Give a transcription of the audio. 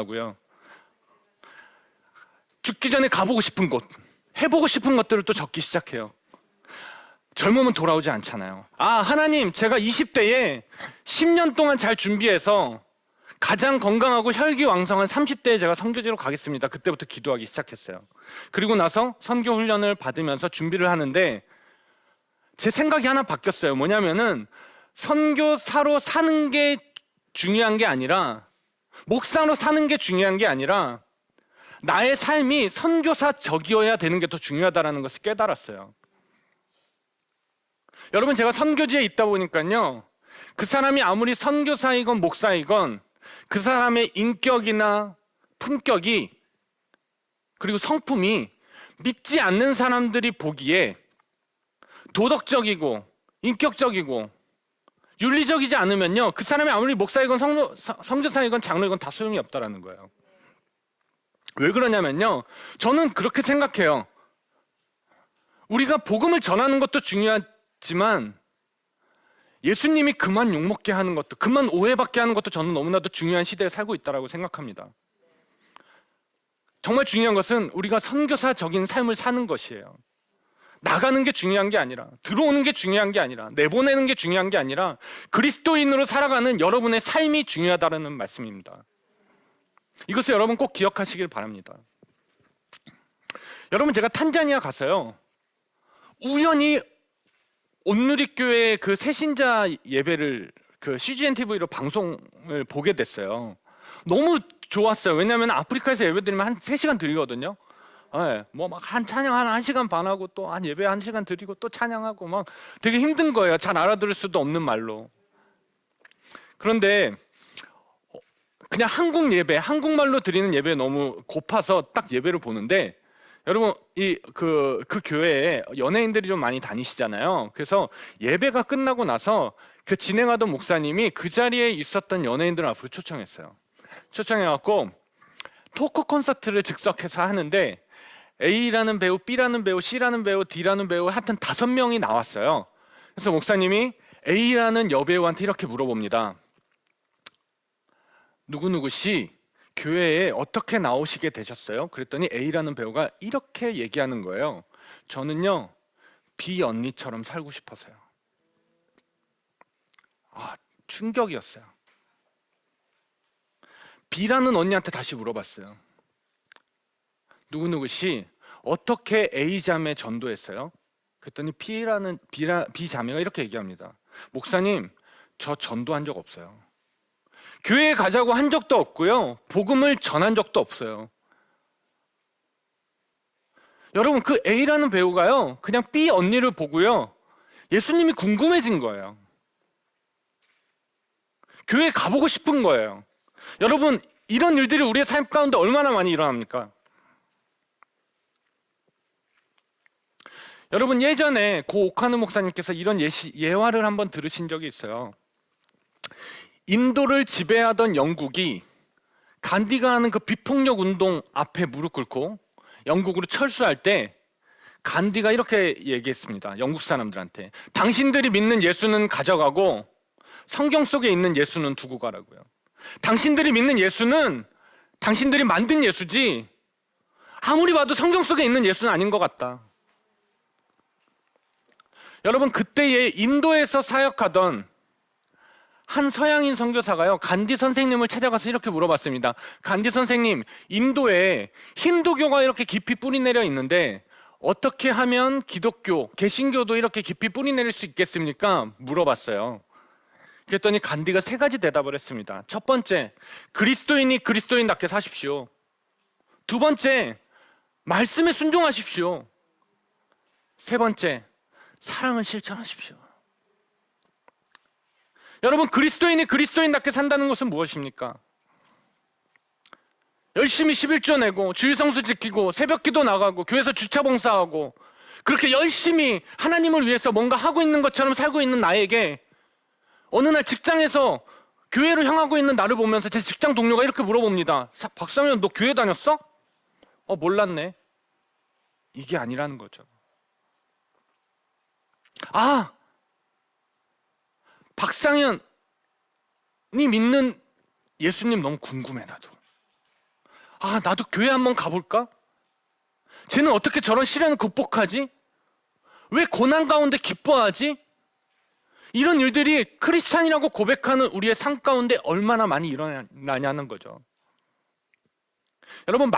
하고요. 죽기 전에 가보고 싶은 곳, 해보고 싶은 것들을 또 적기 시작해요. 젊으면 돌아오지 않잖아요. 아, 하나님, 제가 20대에 10년 동안 잘 준비해서 가장 건강하고 혈기왕성한 30대에 제가 선교지로 가겠습니다. 그때부터 기도하기 시작했어요. 그리고 나서 선교 훈련을 받으면서 준비를 하는데 제 생각이 하나 바뀌었어요. 뭐냐면은 선교사로 사는 게 중요한 게 아니라 목사로 사는 게 중요한 게 아니라 나의 삶이 선교사적이어야 되는 게 더 중요하다라는 것을 깨달았어요. 여러분 제가 선교지에 있다 보니까요. 그 사람이 아무리 선교사이건 목사이건 그 사람의 인격이나 품격이 그리고 성품이 믿지 않는 사람들이 보기에 도덕적이고 인격적이고 윤리적이지 않으면요 그 사람이 아무리 목사이건 성도, 성교사이건 장로이건 다 소용이 없다라는 거예요. 왜 그러냐면요 저는 그렇게 생각해요. 우리가 복음을 전하는 것도 중요하지만 예수님이 그만 욕먹게 하는 것도 그만 오해받게 하는 것도 저는 너무나도 중요한 시대에 살고 있다라고 생각합니다. 정말 중요한 것은 우리가 선교사적인 삶을 사는 것이에요. 나가는 게 중요한 게 아니라 들어오는 게 중요한 게 아니라 내보내는 게 중요한 게 아니라 그리스도인으로 살아가는 여러분의 삶이 중요하다는 말씀입니다. 이것을 여러분 꼭 기억하시길 바랍니다. 여러분 제가 탄자니아 가서요. 우연히 온누리교회 그 새신자 예배를 그 CGN TV로 방송을 보게 됐어요. 너무 좋았어요. 왜냐하면 아프리카에서 예배 드리면 한 3시간 드리거든요. 네, 뭐막 한 찬양 한 1시간 반 하고 또 한 예배 1시간 드리고 또 찬양하고 막 되게 힘든 거예요. 잘 알아들을 수도 없는 말로. 그런데 어, 그냥 한국 예배, 한국말로 드리는 예배 너무 고파서 딱 예배를 보는데 여러분 이그그 교회에 연예인들이 좀 많이 다니시잖아요. 그래서 예배가 끝나고 나서 그 진행하던 목사님이 그 자리에 있었던 연예인들 앞으로 초청했어요. 초청해 갖고 토크 콘서트를 즉석해서 하는데 A라는 배우, B라는 배우, C라는 배우, D라는 배우 하여튼 다섯 명이 나왔어요. 그래서 목사님이 A라는 여배우한테 이렇게 물어봅니다. 누구누구 씨 교회에 어떻게 나오시게 되셨어요? 그랬더니 A라는 배우가 이렇게 얘기하는 거예요. 저는요 B 언니처럼 살고 싶어서요. 아 충격이었어요. B라는 언니한테 다시 물어봤어요. 누구누구 씨 어떻게 A 자매 전도했어요? 그랬더니 B라는 B라, B 자매가 이렇게 얘기합니다. 목사님 저 전도한 적 없어요. 교회에 가자고 한 적도 없고요. 복음을 전한 적도 없어요. 여러분 그 A라는 배우가요. 그냥 B 언니를 보고요. 예수님이 궁금해진 거예요. 교회 가보고 싶은 거예요. 여러분 이런 일들이 우리의 삶 가운데 얼마나 많이 일어납니까? 여러분 예전에 고 오카누 목사님께서 이런 예시, 예화를 한번 들으신 적이 있어요. 인도를 지배하던 영국이 간디가 하는 그 비폭력 운동 앞에 무릎 꿇고 영국으로 철수할 때 간디가 이렇게 얘기했습니다. 영국 사람들한테 당신들이 믿는 예수는 가져가고 성경 속에 있는 예수는 두고 가라고요. 당신들이 믿는 예수는 당신들이 만든 예수지 아무리 봐도 성경 속에 있는 예수는 아닌 것 같다. 여러분 그때에 인도에서 사역하던 한 서양인 선교사가요 간디 선생님을 찾아가서 이렇게 물어봤습니다. 간디 선생님, 인도에 힌두교가 이렇게 깊이 뿌리내려 있는데 어떻게 하면 기독교, 개신교도 이렇게 깊이 뿌리내릴 수 있겠습니까? 물어봤어요. 그랬더니 간디가 세 가지 대답을 했습니다. 첫 번째, 그리스도인이 그리스도인답게 사십시오. 두 번째, 말씀에 순종하십시오. 세 번째, 사랑을 실천하십시오. 여러분 그리스도인이 그리스도인답게 산다는 것은 무엇입니까? 열심히 11조 내고 주일 성수 지키고 새벽 기도 나가고 교회에서 주차 봉사하고 그렇게 열심히 하나님을 위해서 뭔가 하고 있는 것처럼 살고 있는 나에게 어느 날 직장에서 교회로 향하고 있는 나를 보면서 제 직장 동료가 이렇게 물어봅니다. 박상현 너 교회 다녔어? 어 몰랐네. 이게 아니라는 거죠. 아 박상현이 믿는 예수님 너무 궁금해 나도. 아, 나도 교회 한번 가볼까? 쟤는 어떻게 저런 시련을 극복하지? 왜 고난 가운데 기뻐하지? 이런 일들이 크리스찬이라고 고백하는 우리의 삶 가운데 얼마나 많이 일어나냐는 거죠. 여러분,